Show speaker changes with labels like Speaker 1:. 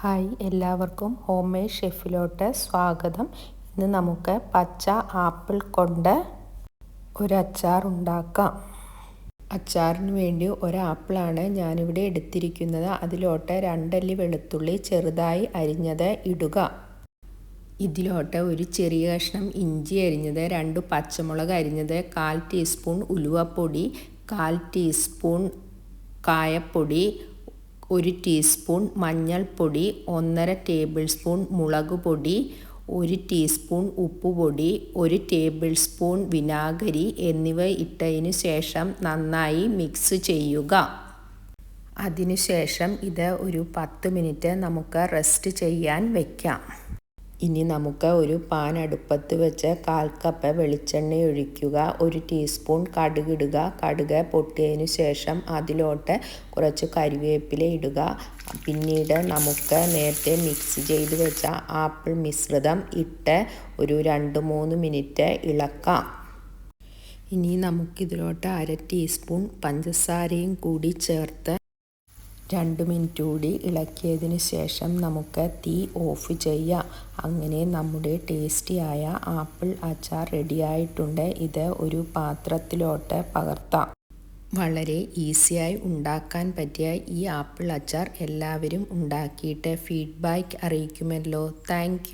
Speaker 1: Hi എല്ലാവർക്കും homemade ഷെഫിലോട്ട് സ്വാഗതം. ഇന്ന് നമുക്ക് പച്ച ആപ്പിൾ കൊണ്ട് ഒരു അച്ചാർ ഉണ്ടാക്കാം. അച്ചാറിന് വേണ്ടി ഒരാപ്പിളാണ് ഞാനിവിടെ എടുത്തിരിക്കുന്നത്. അതിലോട്ട് രണ്ടല്ലി വെളുത്തുള്ളി ചെറുതായി അരിഞ്ഞത് ഇടുക. ഇതിലോട്ട് ഒരു ചെറിയ കഷ്ണം ഇഞ്ചി അരിഞ്ഞത് രണ്ട് പച്ചമുളക് അരിഞ്ഞത് കാൽ ടീസ്പൂൺ ഉലുവപ്പൊടി കാൽ ടീസ്പൂൺ കായപ്പൊടി ഒരു ടീസ്പൂൺ മഞ്ഞൾപ്പൊടി ഒന്നര ടേബിൾ സ്പൂൺ മുളക് പൊടി ഒരു ടീസ്പൂൺ ഉപ്പുപൊടി ഒരു ടേബിൾ സ്പൂൺ വിനാഗിരി എന്നിവ ഇട്ടതിന് ശേഷം നന്നായി മിക്സ് ചെയ്യുക. അതിനുശേഷം ഇത് ഒരു പത്ത് മിനിറ്റ് നമുക്ക് റെസ്റ്റ് ചെയ്യാൻ വയ്ക്കാം ഇനി നമുക്ക് ഒരു പാൻ അടുപ്പത്ത് വെച്ച് കാൽ കപ്പ് വെളിച്ചെണ്ണ ഒഴിക്കുക ഒരു ടീസ്പൂൺ കടുകിടുക കടുക് പൊട്ടിയതിനു ശേഷം അതിലോട്ട് കുറച്ച് കരിവേപ്പില ഇടുക. പിന്നീട് നമുക്ക് നേരത്തെ മിക്സ് ചെയ്ത് വെച്ച ആപ്പിൾ മിശ്രിതം ഇട്ട് ഒരു രണ്ട് മൂന്ന് മിനിറ്റ് ഇളക്കാം. ഇനി നമുക്കിതിലോട്ട് അര ടീസ്പൂൺ പഞ്ചസാരയും കൂടി ചേർത്ത് രണ്ട് മിനിറ്റ് കൂടി ഇളക്കിയതിന് ശേഷം നമുക്ക് തീ ഓഫ് ചെയ്യാം. അങ്ങനെ നമ്മുടെ ടേസ്റ്റിയായ ആപ്പിൾ അച്ചാർ റെഡിയായിട്ടുണ്ട് ഇത് ഒരു പാത്രത്തിലോട്ട് പകർത്താം. വളരെ ഈസിയായി ഉണ്ടാക്കാൻ പറ്റിയ ഈ ആപ്പിൾ അച്ചാർ എല്ലാവരും ഉണ്ടാക്കിയിട്ട് ഫീഡ്ബാക്ക് അറിയിക്കുമല്ലോ. താങ്ക്